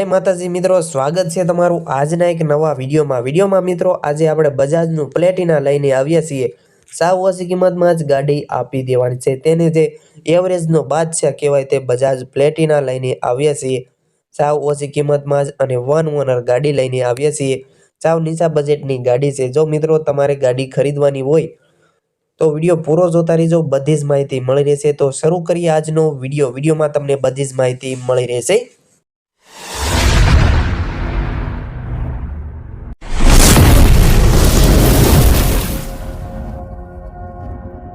જય માતાજી, મિત્રો, સ્વાગત છે તમારું આજના એક નવા વિડીયોમાં. વિડીયોમાં, મિત્રો, આજે આપણે બજાજનું પ્લેટિના લઈને આવ્યા છીએ. સાવ ઓછી કિંમતમાં જ ગાડી આપી દેવાની છે. તેને જે એવરેજનો બાદશાહ કહેવાય તે બજાજ પ્લેટિના લઈને આવ્યા છીએ. સાવ ઓછી કિંમતમાં જ અને વન ઓનર ગાડી લઈને આવ્યા છીએ. સાવ નીચા બજેટની ગાડી છે. જો મિત્રો, તમારે ગાડી ખરીદવાની હોય, તો વીડિયો પૂરો જોતા રહેજો. બધી જ માહિતી મળી રહેશે. તો શરૂ કરીએ આજનો વીડિયો. વિડીયોમાં તમને બધી જ માહિતી મળી રહેશે.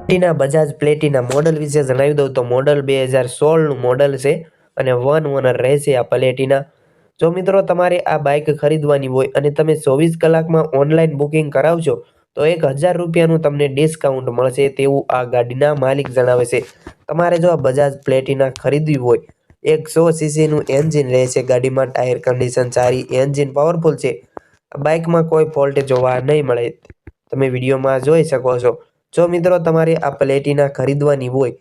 પ્લેટિના બજાજ પ્લેટિના મોડલ વિશે જણાવી દઉં તો મોડલ બે હજાર સોળનું મોડલ છે અને વન ઓનર રહેશે આ પ્લેટિના. જો મિત્રો તમારે આ બાઇક ખરીદવાની હોય અને તમે ચોવીસ કલાકમાં ઓનલાઈન બુકિંગ કરાવશો, તો એક હજાર રૂપિયાનું તમને ડિસ્કાઉન્ટ મળશે તેવું આ ગાડીના માલિક જણાવે છે. તમારે જો આ બજાજ પ્લેટિના ખરીદવી હોય, એક સો સીસીનું એન્જિન રહેશે ગાડીમાં ટાયર કન્ડિશન સારી, એન્જિન પાવરફુલ છે. બાઇકમાં કોઈ ફોલ્ટ જોવા નહીં મળે. તમે વિડીયોમાં જોઈ શકો છો. જો મિત્રો તમારે આ પ્લેટિના ખરીદવાની હોય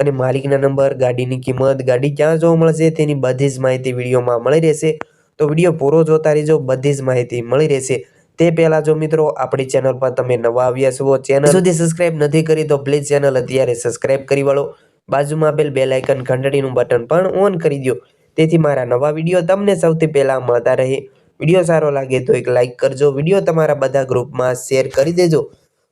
અને માલિકના નંબર, ગાડીની કિંમત, ગાડી ક્યાં જોવા મળશે તેની બધી જ માહિતી વિડીયોમાં મળી રહેશે. તો વીડિયો પૂરો જોતા રહેજો, બધી જ માહિતી મળી રહેશે. તે પહેલાં જો મિત્રો આપણી ચેનલ પર તમે નવા આવ્યા છો, ચેનલ સુધી સબસ્ક્રાઇબ નથી કરી તો પ્લીઝ ચેનલ અત્યારે સબસ્ક્રાઇબ કરી વાળો. બાજુમાં આપેલ બેલ આઇકન ઘંટડીનું બટન પણ ઓન કરી દો તેથી મારા નવા વીડિયો તમને સૌથી પહેલાં મળતા રહે. વીડિયો સારો લાગે તો એક લાઇક કરજો. વીડિયો તમારા બધા ગ્રુપમાં શેર કરી દેજો.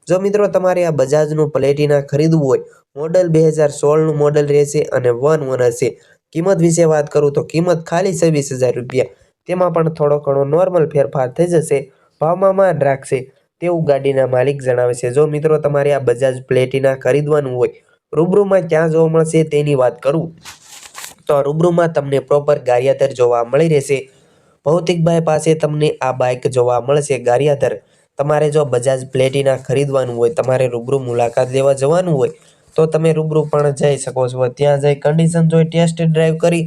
જો મિત્રો તમારે આ બજાજનું પ્લેટિના ખરીદવું હોય, મોડલ બે હજાર સોળનું મોડલ રહેશે અને વન ઓનર છે કિંમત વિશે વાત કરું તો કિંમત ખાલી છવ્વીસ હજાર રૂપિયા. તેમાં પણ થોડો ઘણો નોર્મલ ફેરફાર થઈ જશે. ભાવમાં માન રાખશે તેવું ગાડીના માલિક જણાવે છે. જો મિત્રો તમારે આ બજાજ પ્લેટિના ખરીદવાનું હોય, રૂબરૂમાં ક્યાં જોવા મળશે તેની વાત કરું. તો રૂબરૂમાં તમને પ્રોપર ગારિયાધર જોવા મળી રહેશે. ભૌતિકભાઈ પાસે તમને આ બાઇક જોવા મળશે ગારિયાધર. તમારે જો બજાજ પ્લેટિના ખરીદવાનું હોય, તમારે રૂબરૂ મુલાકાત લેવા જવાનું હોય, તો તમે રૂબરૂ પણ જઈ શકો છો. ત્યાં જઈ કન્ડિશન જોઈ ટેસ્ટ ડ્રાઈવ કરી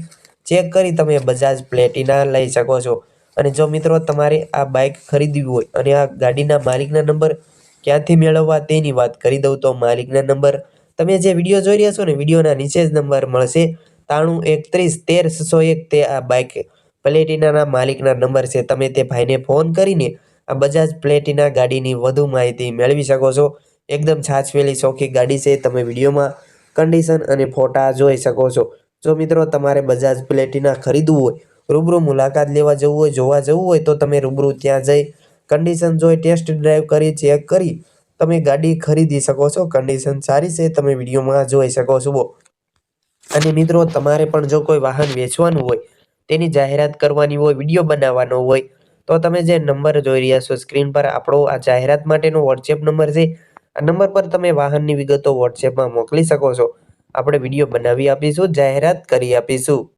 ચેક કરી તમે બજાજ પ્લેટિના લઈ શકો છો. અને જો મિત્રો તમારે આ બાઇક ખરીદવી હોય અને આ ગાડીના માલિકના નંબર ક્યાંથી મેળવવા તેની વાત કરી દઉં, તો માલિકના નંબર તમે જે વીડિયો જોઈ રહ્યા છો ને, વિડીયોના નીચે જ નંબર મળશે. ત્રાણું એકત્રીસ, તેર, છસો એક તે આ બાઇક પ્લેટિનાના માલિકના નંબર છે. તમે તે ભાઈને ફોન કરીને આ બજાજ પ્લેટિના ગાડીની વધુ માહિતી મેળવી શકો છો. એકદમ છાછવેલી ચોખ્ખી ગાડી છે. તમે વિડીયોમાં કન્ડિશન અને ફોટા જોઈ શકો છો. જો મિત્રો તમારે બજાજ પ્લેટિના ખરીદવું હોય, રૂબરૂ મુલાકાત લેવા જવું હોય, જોવા જવું હોય, તો તમે રૂબરૂ ત્યાં જઈ કન્ડિશન જોઈ ટેસ્ટ ડ્રાઈવ કરી ચેક કરી તમે ગાડી ખરીદી શકો છો. કન્ડિશન સારી છે. તમે વિડીયોમાં જોઈ શકો છો. અને મિત્રો, તમારે પણ જો કોઈ વાહન વેચવાનું હોય, તેની જાહેરાત કરવાની હોય, વીડિયો બનાવવાનો હોય તો તમે જે નંબર જોઈ રહ્યા છો, સ્ક્રીન પર આપણો આ જાહેરાત માટેનો વોટ્સએપ નંબર છે, આ નંબર પર તમે વાહનની વિગતો વોટ્સએપમાં મોકલી શકો છો. આપણે વીડિયો બનાવી આપીશું, જાહેરાત કરી આપીશું.